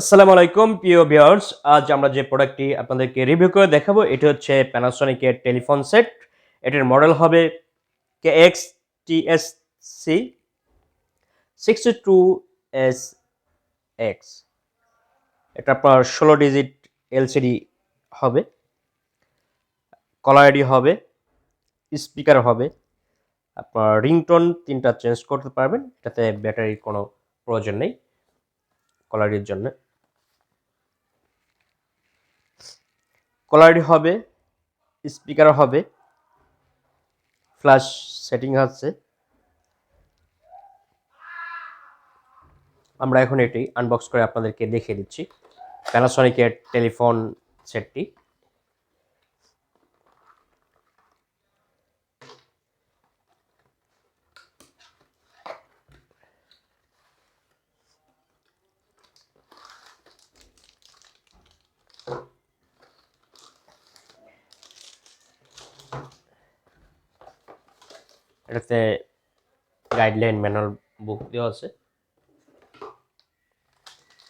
আসসালামু আলাইকুম, প্রিয় ভিউয়ার্স। আজ আমরা যে প্রোডাক্টটি আপনাদেরকে রিভিউ করে দেখাবো, এটি হচ্ছে প্যানাসোনিকের টেলিফোন সেট। এটির মডেল হবে K X T S C sixty two S X এটা আপনার ষোলো ডিজিট এলসিডি হবে। কলার আইডি হবে। স্পিকার হবে। আপনার রিংটোন তিনটা চেঞ্জ করতে পারবেন। এটাতে ব্যাটারির কোনো প্রয়োজন নেই। কলারির জন্য। কলারটি হবে স্পিকার হবে ফ্ল্যাশ সেটিং আছে। আমরা এখন এটি আনবক্স করে আপনাদেরকে দেখিয়ে দিচ্ছি। প্যানাসনিকের টেলিফোন সেটটি এটাতে গাইডলাইন ম্যানুয়াল বুক দেওয়া আছে।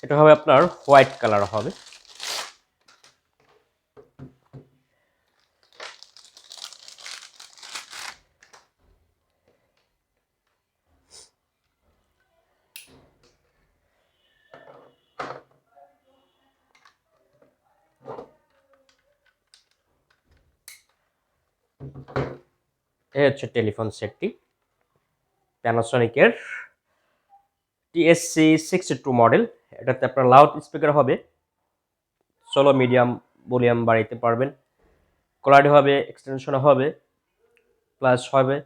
এটা হবে আপনার হোয়াইট কালার হবে। এই হচ্ছে টেলিফোন সেটটি। প্যানাসনিকের টিএসসি সিক্সটি টু মডেল এটাতে আপনার লাউড স্পিকার হবে। সোলো মিডিয়াম ভলিউম বাড়াইতে পারবেন। কোলারি হবে এক্সটেনশন হবে প্লাস হবে।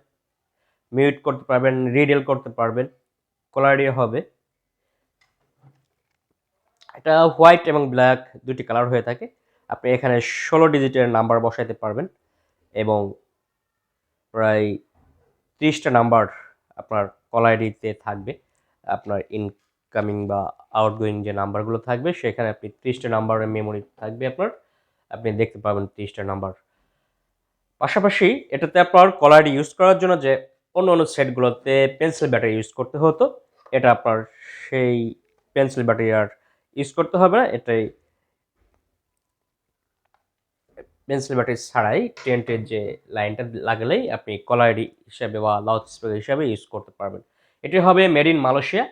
মিউট করতে পারবেন রিডেল করতে পারবেন কোলারি হবে। এটা হোয়াইট এবং ব্ল্যাক দুটি কালার হয়ে থাকে। আপনি এখানে ষোলো ডিজিটের নাম্বার বসাইতে পারবেন এবং প্রায় ত্রিশটা নাম্বার আপনার কল আইডিতে থাকবে। আপনার ইনকামিং বা আউটগোয়িং যে নাম্বারগুলো থাকবে, সেখানে আপনি ত্রিশটা নাম্বারের মেমোরি থাকবে আপনার। আপনি দেখতে পাবেন ত্রিশটা নাম্বার। পাশাপাশি এটাতে আপনার কল আইডি ইউজ করার জন্য যে অন্য অন্য সেটগুলোতে পেন্সিল ব্যাটারি ইউজ করতে হতো, এটা আপনার সেই পেন্সিল ব্যাটারি আর ইউজ করতে হবে না, এটাই পেন্সিল ব্যাটারি ছাড়াই টেন্টের যে লাইনটা লাগালেই আপনি কলার আইডি হিসাবে বা লাউড স্পিকার হিসাবে ইউজ করতে পারবেন। এটি হবে মেড ইন মালয়েশিয়া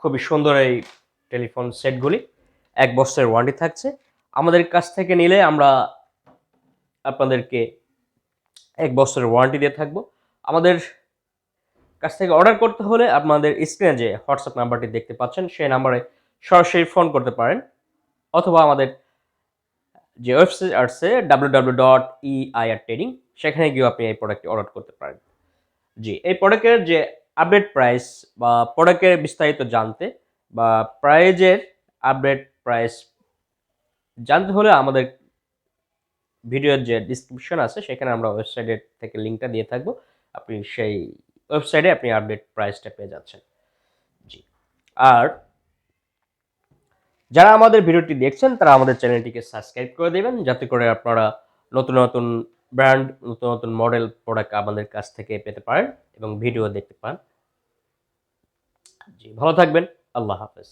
খুবই সুন্দর এই টেলিফোন সেটগুলি। এক বছরের ওয়ারেন্টি থাকছে। আমাদের কাছ থেকে নিলে আমরা আপনাদেরকে এক বছরের ওয়ারেন্টি দিয়ে থাকব। আমাদের কাছ থেকে অর্ডার করতে হলে আপনাদের স্ক্রিনে যে হোয়াটসঅ্যাপ নাম্বারটি দেখতে পাচ্ছেন, সেই নাম্বারে সরাসরি ফোন করতে পারেন। অথবা আমাদের যে ওয়েবসাইট আছে W W dot E IR trading সেখানে গিয়েও আপনি এই প্রোডাক্টটি অর্ডার করতে পারেন। জি, এই প্রোডাক্টের যে আপডেট প্রাইস বা প্রোডাক্টের বিস্তারিত জানতে বা প্রাইজের আপডেট প্রাইস জানতে হলে আমাদের ভিডিওর যে ডিসক্রিপশন আছে, সেখানে আমরা ওয়েবসাইটের থেকে লিঙ্কটা দিয়ে থাকব। আপনি সেই ওয়েবসাইটে আপনি আপডেট প্রাইসটা পেয়ে যাচ্ছেন। জি, আর যারা আমাদের ভিডিওটি দেখছেন, তারা আমাদের চ্যানেলটিকে সাবস্ক্রাইব করে দেবেন। যাতে করে আপনারা নতুন নতুন ব্র্যান্ড নতুন নতুন মডেল প্রোডাক্ট আমাদের কাছ থেকে পেতে পারেন এবং ভিডিও দেখতে পান। জি, ভালো থাকবেন। আল্লাহ হাফেজ।